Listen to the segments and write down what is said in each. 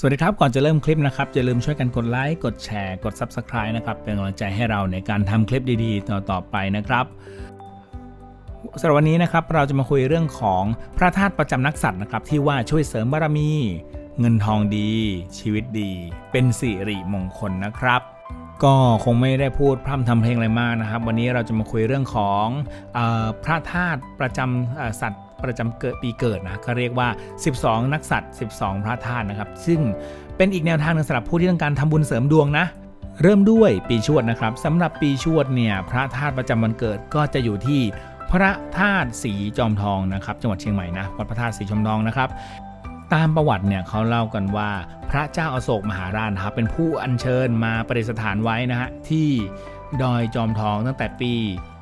สวัสดีครับ ก่อนจะเริ่มคลิปนะครับ อย่าลืมช่วยกันกดไลค์ กดแชร์ กด Subscribe นะครับ เป็นกำลังใจให้เราในการทำคลิปดีๆ ต่อๆไปนะครับสำหรับวันนี้นะครับเราจะมาคุยเรื่องของพระธาตุประจำนักสัตว์นะครับ ที่ว่าช่วยเสริมบารมี เงินทองดี ชีวิตดี เป็นสิริมงคลนะครับก็คงไม่ได้พูดพร่ำทำเพลงอะไรมากนะครับ วันนี้เราจะมาคุยเรื่องของอพระธาตุประจำสัตว์ ประจำเกิดปีเกิดนะเขาเรียกว่า 12 นักสัตว์ 12 พระธาตุนะครับ ซึ่งเป็นอีกแนวทางหนึ่งสำหรับผู้ที่ต้องการทำบุญเสริมดวงนะ เริ่มด้วยปีชวดนะครับสำหรับปีชวดเนี่ยพระธาตุประจำวันเกิดก็จะอยู่ที่พระธาตุสีจอมทองนะครับ จังหวัดเชียงใหม่นะวัดพระธาตุสีจอมทองนะครับตามประวัติเนี่ยเขาเล่ากันว่าพระเจ้าอาโศกมหาราชครับเป็นผู้อัญเชิญมาประดิษฐานไว้นะฮะที่ดอยจอมทองตั้งแต่ปี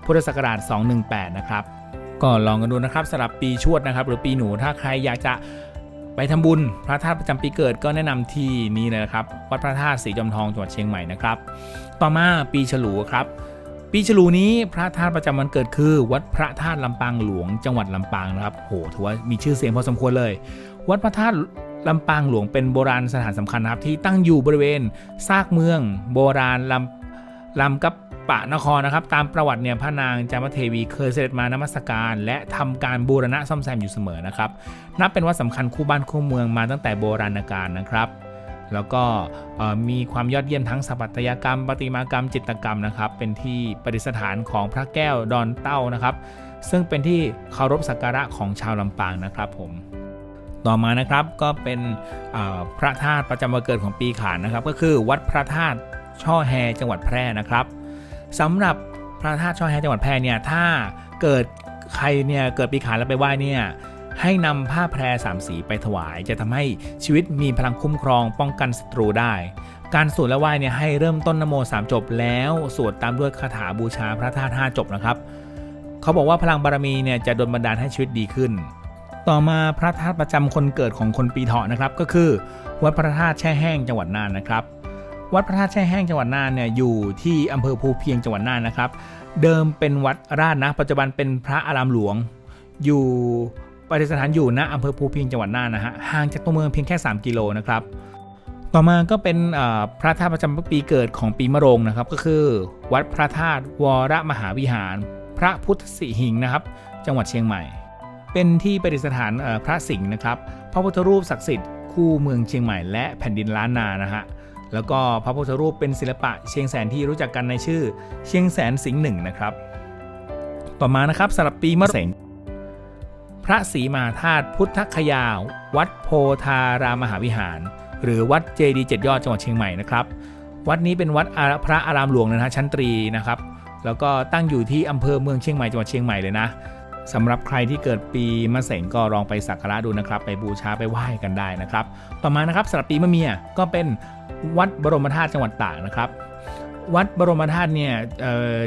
พุทธศักราช 218 นะครับ ก็ลองกันดูนะครับสำหรับปีชวดนะครับ หรือปีหนูถ้าใครอยากจะไปทำบุญพระธาตุประจำปีเกิดก็แนะนำที่นี่เลยนะครับวัดพระธาตุสีจอมทองจังหวัดเชียงใหม่นะครับ ต่อมาปีฉลูครับปีฉลูนี้พระธาตุประจำวันเกิดคือ วัดพระธาตุลำปางหลวง จังหวัดลำปางนะครับโหถือว่ามีชื่อเสียงพอสมควรเลย วัดพระธาตุลำปางหลวงเป็นโบราณสถานสำคัญนะครับที่ตั้งอยู่บริเวณซากเมือง โบราณลำลำกับ ปะนครนะครับ ตามประวัติเนี่ยพระนางจามเทวีเคยเสด็จมานมัสการ และทำการบูรณะซ่อมแซมอยู่เสมอนะครับ นับเป็นวัดสำคัญคู่บ้านคู่เมืองมาตั้งแต่โบราณกาลนะครับแล้วก็มีความยอดเยี่ยมทั้งสถาปัตยกรรม ประติมากรรม จิตรกรรมนะครับ เป็นที่ประดิษฐานของพระแก้วดอนเต้านะครับ ซึ่งเป็นที่เคารพสักการะของชาวลำปางนะครับผม ต่อมานะครับก็เป็นพระธาตุประจำวันเกิดของปีขานนะครับ ก็คือวัดพระธาตุช่อแฮจังหวัดแพร่นะครับ สำหรับพระธาตุช่อแฮจังหวัดแพร่เนี่ยถ้าเกิดใครเนี่ยเกิดปีขานแล้วไปไหว้เนี่ยให้นำผ้าแพรสามสีไปถวาย จะทำให้ชีวิตมีพลังคุ้มครองป้องกันศัตรูได้ การสวดและไหว้เนี่ยให้เริ่มต้นนโมสามจบแล้วสวดตามด้วยคาถาบูชาพระธาตุห้าจบนะครับ เขาบอกว่าพลังบารมีเนี่ยจะดลบันดาลให้ชีวิตดีขึ้น ต่อมาพระธาตุประจำคนเกิดของคนปีเถาะนะครับ ก็คือ วัดพระธาตุแช่แห้งจังหวัดน่านนะครับ วัดพระธาตุแช่แห้งจังหวัดน่านเนี่ยอยู่ที่อำเภอภูเพียงจังหวัดน่านนะครับ เดิมเป็นวัดราชนะ ปัจจุบันเป็นพระอารามหลวง อยู่ประดิษฐานอยู่ณอำเภอภูเพียงจังหวัดน่านนะฮะห่างจากตัวเมืองเพียงแค่ 3 กิโลนะครับ ต่อมาก็เป็นพระธาตุประจำปีเกิดของปีมะโรงนะครับ ก็คือ วัดพระธาตุวรมหาวิหาร พระพุทธสิหิงค์นะครับ จังหวัดเชียงใหม่ เป็นที่ประดิษฐานพระสิงห์นะครับ พระพุทธรูปศักดิ์สิทธิ์คู่เมืองเชียงใหม่และแผ่นดินล้านนานะฮะ แล้วก็พระพุทธรูปเป็นศิลปะเชียงแสนที่รู้จักกันในชื่อ เชียงแสนสิงห์หนึ่งนะครับ ต่อมานะครับสำหรับปีมะเสงพระศรีมหาธาตุพุทธคยา วัดโพธารามหาวิหาร หรือวัดเจดีเจ็ดยอดจังหวัดเชียงใหม่นะครับ วัดนี้เป็นวัดอาพระอารามหลวงนะฮะชั้นตรีนะครับ แล้วก็ตั้งอยู่ที่อำเภอเมืองเชียงใหม่จังหวัดเชียงใหม่เลยนะสำหรับใครที่เกิดปีมะเสงก็ลองไปสักการะดูนะครับ ไปบูชาไปไหว้กันได้นะครับ ต่อมานะครับสำหรับปีมะเมียก็เป็น วัดบรมธาตุจังหวัดตากนะครับ วัดบรมธาตุเนี่ย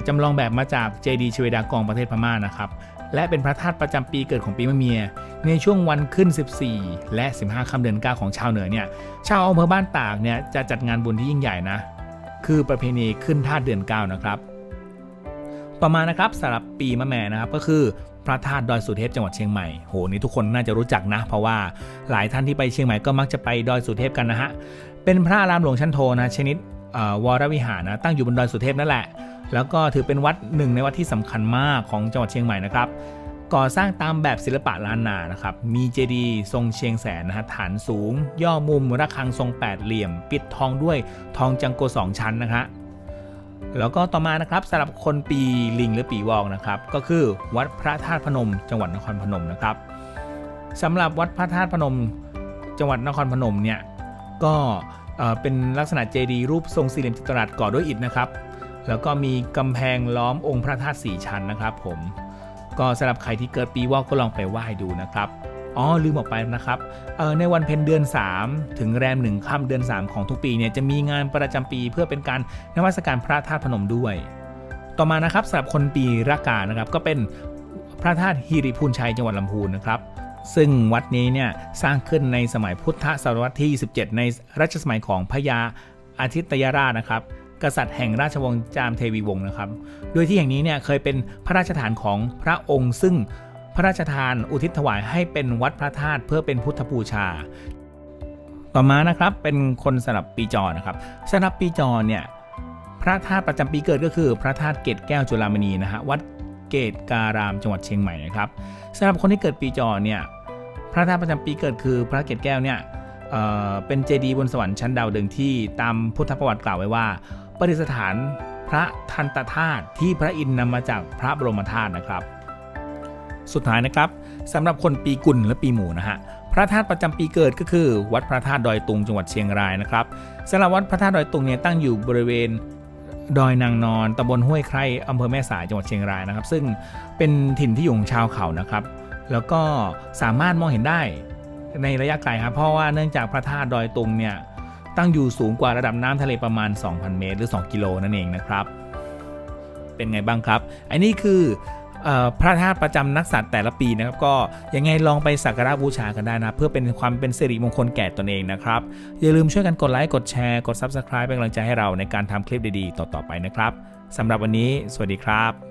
จำลองแบบมาจากเจดีชเวดากองประเทศพม่านะครับ และเป็นพระธาตุประจำปีเกิดของปีมะเมีย ในช่วงวันขึ้น 14 และ 15 ค่ำเดือน 9 ของชาวเหนือเนี่ย ชาวอำเภอบ้านตากเนี่ยจะจัดงานบุญที่ยิ่งใหญ่นะ คือประเพณีขึ้นธาตุเดือน 9 นะครับ ต่อมานะครับสำหรับปีมะแม่นะครับก็คือพระธาตุดอยสุเทพจังหวัดเชียงใหม่ โห นี่ทุกคนน่าจะรู้จักนะ เพราะว่าหลายท่านที่ไปเชียงใหม่ก็มักจะไปดอยสุเทพกันนะฮะ เป็นพระอารามหลวงชั้นโทนะ ชนิดวรวิหารนะตั้งอยู่บนดอยสุเทพนั่นแหละ แล้วก็ถือเป็นวัดหนึ่งในวัดที่สำคัญมากของจังหวัดเชียงใหม่นะครับ ก่อสร้างตามแบบศิลปะล้านนานะครับ มีเจดีย์ทรงเชียงแสนนะฮะฐานสูง ย่อมุมระฆังทรงแปดเหลี่ยม ปิดทองด้วยทองจังโกสองชั้นนะฮะแล้วก็ต่อมานะครับสำหรับคนปีลิงหรือปีวอกนะครับ ก็คือวัดพระธาตุพนม จังหวัดนครพนมนะครับสำหรับวัดพระธาตุพนม จังหวัดนครพนมเนี่ย ก็เป็นลักษณะเจดีย์รูปทรงสี่เหลี่ยมจัตุรัสก่อด้วยอิฐนะครับ แล้วก็มีกำแพงล้อมองค์พระธาตุสี่ชั้นนะครับ ผม ก็สำหรับใครที่เกิดปีวอกก็ลองไปไหว้ดูนะครับอ๋อลืมออกไปนะครับในวันเพ็ญเดือน 3 ถึงแรมหนึ่งค่ำเดือน 3 ของทุกปีเนี่ยจะมีงานประจำปีเพื่อเป็นการนมัสการพระธาตุพนมด้วย ต่อมานะครับสำหรับคนปีรากานะครับ ก็เป็นพระธาตุฮิริพูนชัยจังหวัดลำพูนนะครับ ซึ่งวัดนี้เนี่ยสร้างขึ้นในสมัยพุทธศตวรรษที่17ในรัชสมัยของพญาอาทิตยราชนะครับ กษัตริย์แห่งราชวงศ์จามเทวีวงศ์นะครับ โดยที่แห่งนี้เนี่ยเคยเป็นพระราชฐานของพระองค์ ซึ่งพระราชทานอุทิศถวายให้เป็นวัดพระธาตุเพื่อเป็นพุทธบูชา ต่อมานะครับเป็นคนสลับปีจอนะครับสลับปีจอเนี่ยพระธาตุประจำปีเกิดก็คือพระธาตุเกตแก้วจุฬามณีนะฮะวัด เกตการาม จังหวัดเชียงใหม่นะครับสำหรับคนที่เกิดปีจอเนี่ยพระธาตุประจำปีเกิดคือพระเกตแก้วเนี่ยเเป็นเจดีย์บนสวรรค์ชั้นดาวดึงที่ตามพุทธประวัติกล่าวไว้ว่าประดิษฐานพระทันตธาตุที่พระอินทร์นำมาจากพระบรมธาตุนะครับ สุดท้ายนะครับสำหรับคนปีกุลและปีหมูนะฮะพระธาตุประจำปีเกิดก็คือ วัดพระธาตุดอยตุงจังหวัดเชียงรายนะครับสำหรับวัดพระธาตุดอยตุงเนี่ยตั้งอยู่บริเวณ ดอยนางนอนตำบลห้วยไคร่อำเภอแม่สายจังหวัดเชียงรายนะครับ ซึ่งเป็นถิ่นที่อยู่ของชาวเขานะครับ แล้วก็สามารถมองเห็นได้ในระยะไกลครับเพราะว่าเนื่องจากพระธาตุดอยตุงเนี่ยตั้งอยู่สูงกว่าระดับน้ำทะเลประมาณ 2,000 เมตร หรือ 2 กิโลนั่นเองนะครับ เป็นไงบ้างครับ อันนี้คือ พระธาตุประจำนักสัตว์แต่ละปีนะครับก็ยังไงลองไปสักการะบูชากันได้นะ เพื่อเป็นความเป็นสิริมงคลแก่ตนเองนะครับ อย่าลืมช่วยกันกดไลค์กดแชร์กด Subscribe เป็นกำลังใจให้เราในการทำคลิปดีๆ ต่อๆไปนะครับสำหรับวันนี้ สวัสดีครับ